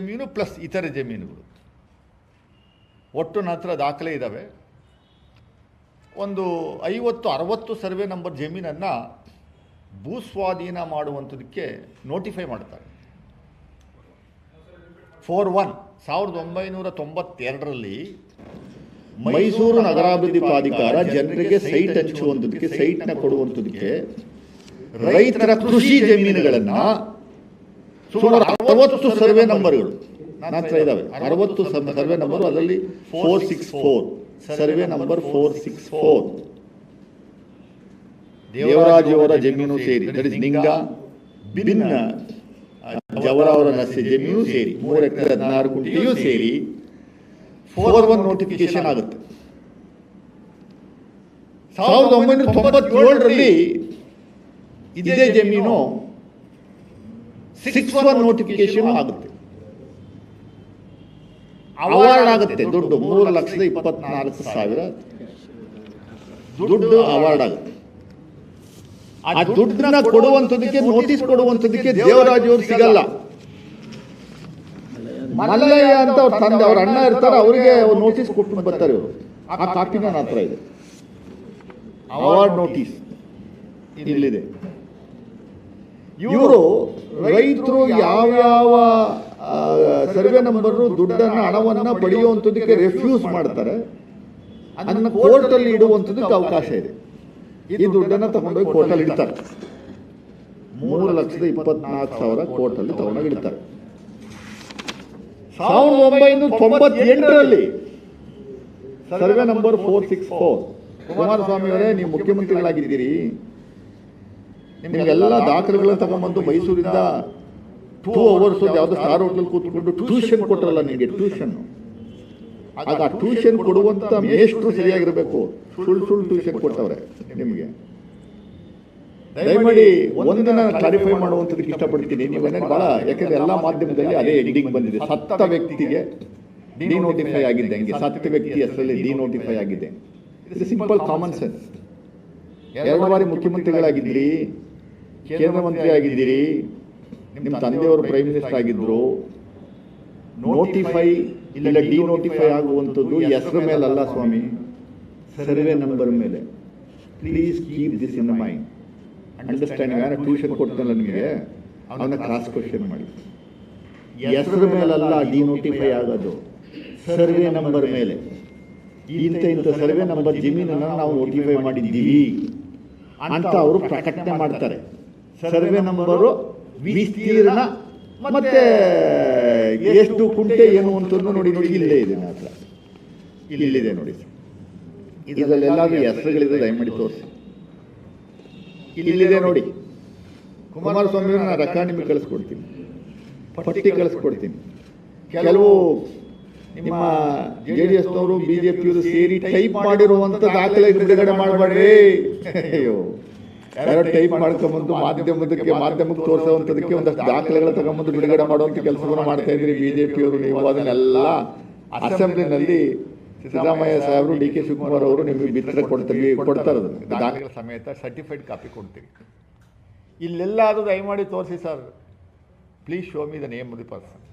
ಜಮೀನು ಪ್ಲಸ್ ಇತರೆ ಜಮೀನುಗಳು ಒಟ್ಟು ನನ್ನ ದಾಖಲೆ ಇದ್ದಾವೆ ಒಂದು ಐವತ್ತು ಅರವತ್ತು ಸರ್ವೆ ನಂಬರ್ ಜಮೀನನ್ನು ಭೂಸ್ವಾಧೀನ ಮಾಡುವಂಥದಕ್ಕೆ ನೋಟಿಫೈ ಮಾಡ್ತಾರೆ. ಫೋರ್ ಒನ್ ಸಾವಿರದ ಒಂಬೈನೂರ ತೊಂಬತ್ತೆರಡರಲ್ಲಿ ಮೈಸೂರು ನಗರಾಭಿವೃದ್ಧಿ ಪ್ರಾಧಿಕಾರ ಜನರಿಗೆ ಸೈಟ್ ಹಂಚುವಂಥದಕ್ಕೆ ಸೈಟ್ನ ಕೊಡುವಂಥದಕ್ಕೆ ರೈತರ ಕೃಷಿ ಜಮೀನುಗಳನ್ನ ಸುಮಾರು ಅರವತ್ತು ಸರ್ವೆ ನಂಬರ್ಗಳು ನನ್ನ ಇದಾವೆ. ಅರವತ್ತು ಸರ್ವೆ ನಂಬರ್ ಅದರಲ್ಲಿ four six four survey number four six four ದೇವರಾಜವರ ಜಮೀನು ಸೇರಿ ದಟ್ ನಿಂಗ ಜವರ ಅವರ ನಸ್ಯ ಜಮೀನು ಸೇರಿ, ಮೂರು ಎಕರೆ ಹದಿನಾರು ಗುಂಟೆಯೂ ಸೇರಿ ಫೋರ್ ಒನ್ ನೋಟಿಫಿಕೇಶನ್ ಆಗುತ್ತೆ. ಸಾವಿರದ ಒಂಬೈನೂರ ತೊಂಬತ್ತೇಳರಲ್ಲಿ ಇದೇ ಜಮೀನು ಸಿಕ್ಸ್ ಒನ್ ನೋಟಿಫಿಕೇಶನ್ ಆಗುತ್ತೆ. ಅವಾರ್ಡ್ ಆಗುತ್ತೆ. ದುಡ್ಡು ಮೂರು ಲಕ್ಷದ ಇಪ್ಪತ್ನಾಲ್ಕು ಸಾವಿರ. ದುಡ್ಡು ಅವಾರ್ಡ್ ಆಗುತ್ತೆ. ಆ ದುಡ್ಡನ್ನ ಕೊಡುವಂಥದಕ್ಕೆ ನೋಟಿಸ್ ಕೊಡುವಂಥದಕ್ಕೆ ದೇವರಾಜ್ ಅವರು ಸಿಗಲ್ಲ. ಮಲ್ಲಯ್ಯ ಅಂತ ಅವ್ರ ತಂದೆ, ಅವ್ರ ಅಣ್ಣ ಇರ್ತಾರೆ, ಅವರಿಗೆ ನೋಟಿಸ್ ಕೊಟ್ಟು ಬರ್ತಾರೆ ಇವರು. ಆ ಕಾಪಿ ನನ್ನ ಇದೆ. ಅವಾರ್ಡ್ ನೋಟಿಸ್ ಇಲ್ಲಿದೆ. ಇವರು ರೈತರು ಯಾವ್ಯಾವ ಸರ್ವೆ ನಂಬರ್ ದುಡ್ಡನ್ನ ಹಣವನ್ನ ಪಡೆಯುವಂಥದ್ದಕ್ಕೆ ರೆಫ್ಯೂಸ್ ಮಾಡ್ತಾರೆ. ಅದನ್ನ ಕೋರ್ಟಲ್ಲಿ ಇಡುವಂಥದ್ದಕ್ಕೆ ಅವಕಾಶ ಇದೆ. ಈ ದುಡ್ಡನ್ನ ತಗೊಂಡೋಗಿ ಕೋರ್ಟಲ್ಲಿ ಇಡ್ತಾರೆ. ಮೂರು ಲಕ್ಷದ ಇಪ್ಪತ್ನಾಲ್ಕು ಸಾವಿರ ಕೋರ್ಟಲ್ಲಿ ತಗೊಂಡೋಗಿ ಇಡ್ತಾರೆ. ಸಾವಿರದ ಒಂಬೈನೂರ ತೊಂಬತ್ತೆಂಟರಲ್ಲಿ survey number four six four Kumaraswamy ಅವರೇ ನೀವು ಮುಖ್ಯಮಂತ್ರಿಗಳಾಗಿದ್ದೀರಿ. ನಿಮಗೆಲ್ಲ ದಾಖಲೆಗಳನ್ನ ತಗೊಂಡ್ಬಂದು ಮೈಸೂರಿಂದ ಟೂ ಅವರ್ಸ್ ಯಾವುದೋ ಸ್ಟಾರ್ ಹೋಟೆಲ್ ಕೂತ್ಕೊಂಡು ಟ್ಯೂಷನ್ ಕೊಟ್ಟರಲ್ಲ ನಿಮಗೆ ಟ್ಯೂಷನ್ ಆಗ ಆ ಟ್ಯೂಷನ್ ಕೊಡುವಂತ ಮೇಷ್ಟ್ರು ಸರಿಯಾಗಿರಬೇಕು. ಸುಳ್ಳು ಸುಳ್ಳು ಟ್ಯೂಷನ್ ಕೊಟ್ಟವ್ರೆ ನಿಮಗೆ. ದಯಮಾಡಿ ಒಂದನ್ನ ಕ್ಲಾರಿಫೈ ಮಾಡುವಂಥದ್ದಕ್ಕೆ ಇಷ್ಟಪಡ್ತೀನಿ. ನೀವು ಬಹಳ ಯಾಕಂದ್ರೆ ಎಲ್ಲ ಮಾಧ್ಯಮದಲ್ಲಿ ಅದೇ ಎಡಿಟಿಂಗ್ ಬಂದಿದೆ. ಸತ್ತ ವ್ಯಕ್ತಿಗೆ ಡಿನೋಟಿಫೈ ಆಗಿದೆ ಹಂಗೆ ಸತ್ತ ವ್ಯಕ್ತಿ ಹೆಸರಲ್ಲಿ ಡಿನೋಟಿಫೈ ಆಗಿದೆ. ಇದು ಸಿಂಪಲ್ ಕಾಮನ್ ಸೆನ್ಸ್ ಎರಡು ಬಾರಿ ಮುಖ್ಯಮಂತ್ರಿಗಳಾಗಿದ್ದೀರಿ ಕೇಂದ್ರ ಮಂತ್ರಿ ಆಗಿದ್ದೀರಿ ನಿಮ್ಮ ತಂದೆಯವರು ಪ್ರೈಮ್ ಮಿನಿಸ್ಟರ್ ಆಗಿದ್ರು ನೋಟಿಫೈ ಇಲ್ಲ ಡಿನೋಟಿಫೈ ಆಗುವಂಥದ್ದು ಹೆಸರು ಮೇಲಲ್ಲ ಸ್ವಾಮಿ. ಸರ್ವೆ ನಂಬರ್ ಮೇಲೆ. Please keep this in mind understanding ಯಾರು ಟ್ಯೂಷನ್ ಕೊಡ್ತಾನಲ್ಲ ನಿಮಗೆ ಅವನ ಕ್ರಾಸ್ ಕ್ವಶನ್ ಮಾಡಿ. ಹೆಸರು ಮೇಲಲ್ಲ ಡಿನೋಟಿಫೈ ಆಗೋದು. ಸರ್ವೆ ನಂಬರ್ ಮೇಲೆ. ಇಂಥ ಇಂಥ ಸರ್ವೆ ನಂಬರ್ ಜಮೀನನ್ನು ನಾವು ನೋಟಿಫೈ ಮಾಡಿದ್ದೀವಿ. ಅಂತ ಅವರು ಪ್ರಕಟಣೆ ಮಾಡ್ತಾರೆ. ಸರ್ವೆ ನಂಬರು ವಿಸ್ತೀರ್ಣ ಮತ್ತೆ ಎಷ್ಟು ಕುಂಟೆ ಏನು ಅಂತ ನೋಡಿ ನೋಡಿ, ಇಲ್ಲೇ ಇದೆ ಮಾತ್ರ. ಇಲ್ಲಿದೆ ನೋಡಿ ಇದರಲ್ಲೆಲ್ಲಾದ್ರೂ ಹೆಸರುಗಳಿದೆ, ದಯಮಾಡಿ ತೋರಿಸಿ. ಇಲ್ಲಿದೆ ನೋಡಿ. ಕುಮಾರಸ್ವಾಮಿ ನಾನು ರೊಕ್ಕ ನಿಮಗೆ ಕಳಿಸ್ಕೊಡ್ತೀನಿ. ಪಟ್ಟಿ ಕಳಿಸ್ಕೊಡ್ತೀನಿ. ಕೆಲವು ನಿಮ್ಮ ಜೆ ಡಿ ಎಸ್ನವರು ಬಿ ಜೆ ಪಿಯವರು ಸೇರಿ ಟೈಪ್ ಮಾಡಿರುವಂತ ದಾಖಲೆ ಬಿಡುಗಡೆ ಮಾಡಬೇಡ್ರಿ. ಅಯ್ಯೋ. ಯಾರೋ ಟೈಪ್ ಮಾಡ್ಕೊಂಬಂದು ಮಾಧ್ಯಮದಕ್ಕೆ ಮಾಧ್ಯಮಕ್ಕೆ ತೋರಿಸುವಂಥದಕ್ಕೆ ಒಂದಷ್ಟು ದಾಖಲೆಗಳು ತಗೊಂಬಂದು ಬಿಡುಗಡೆ ಮಾಡುವಂಥ ಕೆಲಸವನ್ನು ಮಾಡ್ತಾ ಇದ್ರಿ ಬಿ ಜೆ ಪಿಯವರು ನೀವು ಅದನ್ನೆಲ್ಲ ಅಸೆಂಬ್ಲಿನಲ್ಲಿ ಸಿದ್ದರಾಮಯ್ಯ ಸಾಹೇಬರು ಡಿ ಕೆ ಶಿವಕುಮಾರ್ ಅವರು ನಿಮಗೆ ಬಿತ್ತನೆ ಕೊಡ್ತೀವಿ ಕೊಡ್ತಾರೆ ದಾಖಲೆ ದಾಖಲೆಗಳ ಸಮೇತ ಸರ್ಟಿಫೈಡ್ ಕಾಪಿ ಕೊಡ್ತೀವಿ ಇಲ್ಲೆಲ್ಲ ಅದು ದಯಮಾಡಿ ತೋರಿಸಿ sir. Please show me the name of the person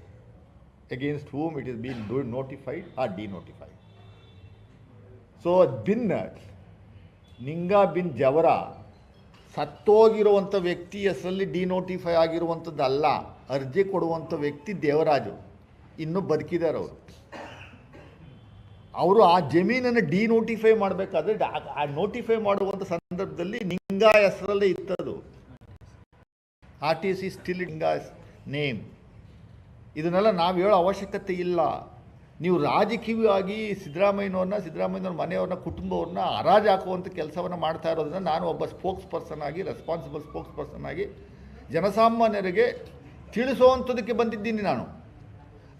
against whom it is been denotified or denotified so bin Ninga ಬಿನ್ ಜವರ ಸತ್ತೋಗಿರುವಂಥ ವ್ಯಕ್ತಿ ಹೆಸರಲ್ಲಿ ಡಿನೋಟಿಫೈ ಆಗಿರುವಂಥದ್ದು ಅಲ್ಲ ಅರ್ಜಿ ಕೊಡುವಂಥ ವ್ಯಕ್ತಿ ದೇವರಾಜು. ಇನ್ನೂ ಬದುಕಿದ್ದಾರೆ ಅವರು. ಅವರು ಆ ಜಮೀನನ್ನು ಡಿನೋಟಿಫೈ ಮಾಡಬೇಕಾದ್ರೆ ಆ ನೋಟಿಫೈ ಮಾಡುವಂಥ ಸಂದರ್ಭದಲ್ಲಿ ನಿಂಗಾ ಹೆಸರಲ್ಲೇ ಇತ್ತದು. R T C still Ninga name. ಇದನ್ನೆಲ್ಲ ನಾವು ಹೇಳೋ ಅವಶ್ಯಕತೆ ಇಲ್ಲ. ನೀವು ರಾಜಕೀಯವಾಗಿ ಸಿದ್ದರಾಮಯ್ಯನವ್ರನ್ನ, ಸಿದ್ದರಾಮಯ್ಯನವ್ರ ಮನೆಯವ್ರನ್ನ ಕುಟುಂಬವ್ರನ್ನ ಹರಾಜು ಹಾಕುವಂಥ ಕೆಲಸವನ್ನು ಮಾಡ್ತಾ ಇರೋದನ್ನು ನಾನು ಒಬ್ಬ ಸ್ಪೋಕ್ಸ್ ಪರ್ಸನ್ ಆಗಿ ರೆಸ್ಪಾನ್ಸಿಬಲ್ ಸ್ಪೋಕ್ಸ್ ಪರ್ಸನ್ ಆಗಿ ಜನಸಾಮಾನ್ಯರಿಗೆ ತಿಳಿಸುವಂಥದ್ದಕ್ಕೆ ಬಂದಿದ್ದೀನಿ ನಾನು.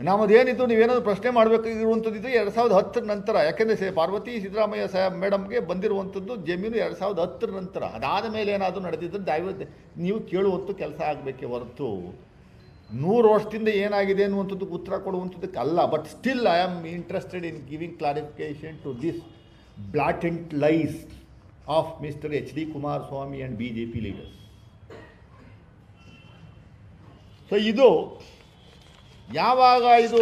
ನಮ್ಮದೇನಿತ್ತು ನೀವೇನಾದರೂ ಪ್ರಶ್ನೆ ಮಾಡಬೇಕಾಗಿರುವಂಥದ್ದು ಎರಡು ಸಾವಿರದ ಹತ್ತರ ನಂತರ, ಯಾಕೆಂದರೆ ಪಾರ್ವತಿ ಸಿದ್ದರಾಮಯ್ಯ ಸಾಹೇಬ್ ಮೇಡಮ್ಗೆ ಬಂದಿರುವಂಥದ್ದು ಜಮೀನು ಎರಡು ಸಾವಿರದ ಹತ್ತರ ನಂತರ. ಅದಾದ ಮೇಲೆ ಏನಾದರೂ ನಡೆದಿದ್ದರೆ ದಯವಿಟ್ಟು ನೀವು ಕೇಳುವಂಥ ಕೆಲಸ ಆಗಬೇಕೇ ಹೊರತು. ನೂರು ವರ್ಷದಿಂದ ಏನಾಗಿದೆ ಅನ್ನುವಂಥದ್ದು ಉತ್ತರ ಕೊಡುವಂಥದ್ದಕ್ಕೆ ಅಲ್ಲ but still I am interested in giving clarification to this blatant lies of mister H D Kumaraswamy and B J P leaders so ಇದು ಯಾವಾಗ ಇದು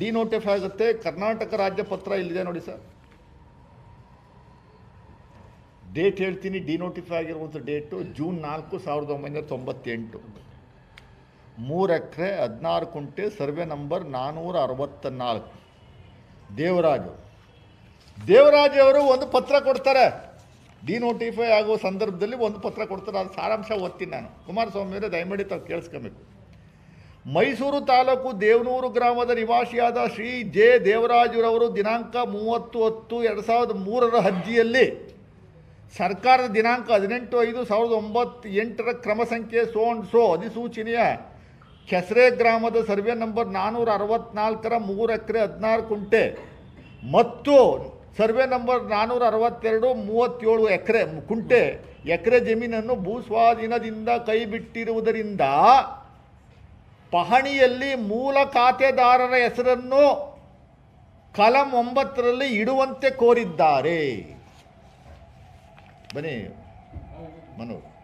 ಡಿನೋಟಿಫೈ ಆಗುತ್ತೆ? ಕರ್ನಾಟಕ ರಾಜ್ಯ ಪತ್ರ ಇಲ್ಲಿದೆ ನೋಡಿ ಸರ್. ಡೇಟ್ ಹೇಳ್ತೀನಿ ಡಿನೋಟಿಫೈ ಆಗಿರುವಂಥ ಡೇಟು ಜೂನ್ ನಾಲ್ಕು, ಸಾವಿರದ ಒಂಬೈನೂರ ತೊಂಬತ್ತೆಂಟು. ಮೂರು ಎಕರೆ ಹದಿನಾರು ಕುಂಟೆ ಸರ್ವೆ ನಂಬರ್ ನಾನ್ನೂರ ಅರವತ್ತ ನಾಲ್ಕು ದೇವರಾಜು ದೇವರಾಜವರು ಒಂದು ಪತ್ರ ಕೊಡ್ತಾರೆ. ಡಿನೋಟಿಫೈ ಆಗುವ ಸಂದರ್ಭದಲ್ಲಿ ಒಂದು ಪತ್ರ ಕೊಡ್ತಾರೆ. ಅದು ಸಾರಾಂಶ ಓದ್ತೀನಿ ನಾನು. ಕುಮಾರಸ್ವಾಮಿ ಅವರೇ, ದಯಮಾಡಿ ತಾವು ಕೇಳಿಸ್ಕೊಬೇಕು. ಮೈಸೂರು ತಾಲೂಕು ದೇವನೂರು ಗ್ರಾಮದ ನಿವಾಸಿಯಾದ ಶ್ರೀ ಜೆ. ದೇವರಾಜುರವರು ದಿನಾಂಕ ಮೂವತ್ತು ಹತ್ತು ಎರಡು ಸಾವಿರದ ಮೂರರ ಅರ್ಜಿಯಲ್ಲಿ ಸರ್ಕಾರದ ದಿನಾಂಕ ಹದಿನೆಂಟು ಐದು ಸಾವಿರದ ಒಂಬತ್ತು ಎಂಟರ ಕ್ರಮ ಸಂಖ್ಯೆ ಸೋ ಅಂಡ್ ಸೋ ಅಧಿಸೂಚನೆಯ ಕೆಸರೆ ಗ್ರಾಮದ ಸರ್ವೆ ನಂಬರ್ ನಾನ್ನೂರ ಅರವತ್ನಾಲ್ಕರ ಮೂರು ಎಕರೆ ಹದಿನಾರು ಕುಂಟೆ. ಮತ್ತು ಸರ್ವೆ ನಂಬರ್ ನಾನ್ನೂರ ಅರವತ್ತೆರಡು ಮೂವತ್ತೇಳು ಎಕರೆ ಕುಂಟೆ. ಎಕರೆ ಜಮೀನನ್ನು ಭೂಸ್ವಾಧೀನದಿಂದ ಕೈಬಿಟ್ಟಿರುವುದರಿಂದ ಪಹಣಿಯಲ್ಲಿ ಮೂಲ ಖಾತೆದಾರರ ಹೆಸರನ್ನು ಕಲಂ ಒಂಬತ್ತರಲ್ಲಿ ಇಡುವಂತೆ ಕೋರಿದ್ದಾರೆ. ಬನ್ನಿ ಮನು